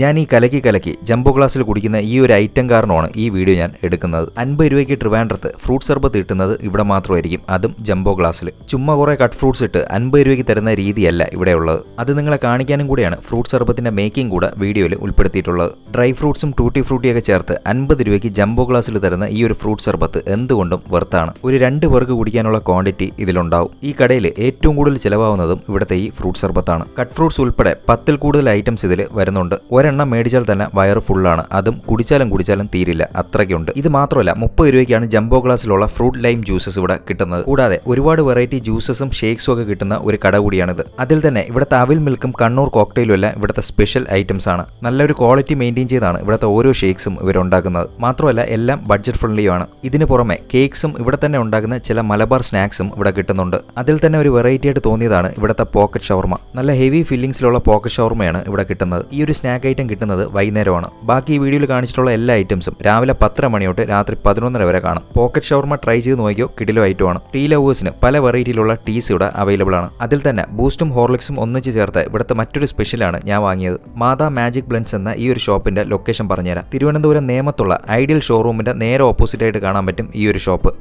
ഞാൻ ഈ കലക്കി കലക്കി ജംബോ ഗ്ലാസ്സിൽ കുടിക്കുന്ന ഈ ഒരു ഐറ്റം കാരണമാണ് ഈ വീഡിയോ ഞാൻ എടുക്കുന്നത്. അൻപത് രൂപയ്ക്ക് ട്രിവാൻഡ്രത്ത് ഫ്രൂട്ട് സർബത്ത് കിട്ടുന്നത് ഇവിടെ മാത്രമായിരിക്കും. അതും ജംബോ ഗ്ലാസ്സിൽ. ചുമ്മാ കുറേ കട്ട് ഫ്രൂട്ട്സ് ഇട്ട് അൻപത് രൂപയ്ക്ക് തരുന്ന രീതിയല്ല ഇവിടെ ഉള്ളത്. അത് നിങ്ങളെ കാണിക്കാനും കൂടിയാണ് ഫ്രൂട്ട് സർബത്തിന്റെ മേക്കിംഗ് കൂടെ വീഡിയോയിൽ ഉൾപ്പെടുത്തിയിട്ടുള്ളത്. ഡ്രൈ ഫ്രൂട്ട്സും ടൂട്ടി ഫ്രൂട്ടിയൊക്കെ ചേർത്ത് അൻപത് രൂപയ്ക്ക് ജംബോ ഗ്ലാസ്സിൽ തരുന്ന ഈ ഒരു ഫ്രൂട്ട് സർബത്ത് എന്തുകൊണ്ടും വെർത്താണ് ഒരു രണ്ട് പേർക്ക് കുടിക്കാനുള്ള ക്വാണ്ടിറ്റി ഇതിലുണ്ടാവും. ഈ കടയിൽ ഏറ്റവും കൂടുതൽ ചിലവാകുന്നതും ഇവിടുത്തെ ഈ ഫ്രൂട്ട് സർബത്താണ്. കട്ട് ഫ്രൂട്ട്സ് ഉൾപ്പെടെ പത്തിൽ കൂടുതൽ ഐറ്റംസ് ഇതിൽ വരുന്നുണ്ട്. ഒരെണ്ണം മേടിച്ചാൽ തന്നെ വയറ് ഫുള്ളാണ് അതും കുടിച്ചാലും കുടിച്ചാലും തീരില്ല. അത്രയ്ക്കുണ്ട്. ഇത് മാത്രമല്ല മുപ്പത് രൂപയ്ക്കാണ് ജംബോ ഗ്ലാസ്സിലുള്ള ഫ്രൂട്ട് ലൈം ജ്യൂസസ് ഇവിടെ കിട്ടുന്നത്. കൂടാതെ ഒരുപാട് വെറൈറ്റി ജ്യൂസസും ഷേക്സും ഒക്കെ കിട്ടുന്ന ഒരു കട കൂടിയാണിത്. അതിൽ തന്നെ ഇവിടുത്തെ അവിൽ മിൽക്കും കണ്ണൂർ കോക്ടെയിലും എല്ലാം ഇവിടുത്തെ സ്പെഷ്യൽ ഐറ്റംസ് ആണ്. നല്ലൊരു ക്വാളിറ്റി മെയിന്റെയിൻ ചെയ്താണ് ഇവിടുത്തെ ഓരോ ഷേക്സും ഇവരുണ്ടാക്കുന്നത് മാത്രമല്ല എല്ലാം ബഡ്ജറ്റ് ഫ്രണ്ട്ലിയുമാണ് ഇതിന് പുറമെ കേക്സും ഇവിടെ തന്നെ ഉണ്ടാക്കുന്ന ചില മലബാർ സ്നാക്സും ഇവിടെ കിട്ടുന്നുണ്ട്. അതിൽ തന്നെ ഒരു വെറൈറ്റി ആയിട്ട് തോന്നിയതാണ് ഇവിടുത്തെ പോക്കറ്റ് ഷവർമ നല്ല ഹെവി ഫില്ലിങ്സിലുള്ള പോക്കറ്റ് ഷവർമയാണ് ഇവിടെ കിട്ടുന്നത്. ഈ ഒരു സ്നാക്ക് ഐറ്റം കിട്ടുന്നത് വൈകുന്നേരമാണ്. ബാക്കി ഈ വീഡിയോയിൽ കാണിച്ചിട്ടുള്ള എല്ലാ ഐറ്റംസും രാവിലെ പത്തര മണി തൊട്ട് രാത്രി പതിനൊന്നര വരെ കാണും. പോക്കറ്റ് ഷവർമ ട്രൈ ചെയ്ത് നോക്കിയോ? കിടിലോ ഐറ്റമാണ് ടീ ലവേഴ്സിന് പല വെറൈറ്റിയിലുള്ള ടീസ് ഇവിടെ അവൈലബിൾ ആണ്. അതിൽ തന്നെ ബൂസ്റ്റും ഹോർലിക്സും ഒന്നിച്ച് ചേർത്ത് ഇവിടുത്തെ മറ്റൊരു സ്പെഷ്യലാണ് ഞാൻ വാങ്ങിയത്. മാതാ മാജിക് ബ്ലെൻസ് എന്ന ഈ ഒരു ഷോപ്പിന്റെ ലൊക്കേഷൻ പറഞ്ഞുതരാം. തിരുവനന്തപുരം നേമത്തുള്ള ഐഡിയൽ ഷോറൂമിന്റെ നേരെ ഓപ്പോസിറ്റ് ആയിട്ട് കാണാൻ പറ്റും ഈ ഒരു ഷോപ്പ്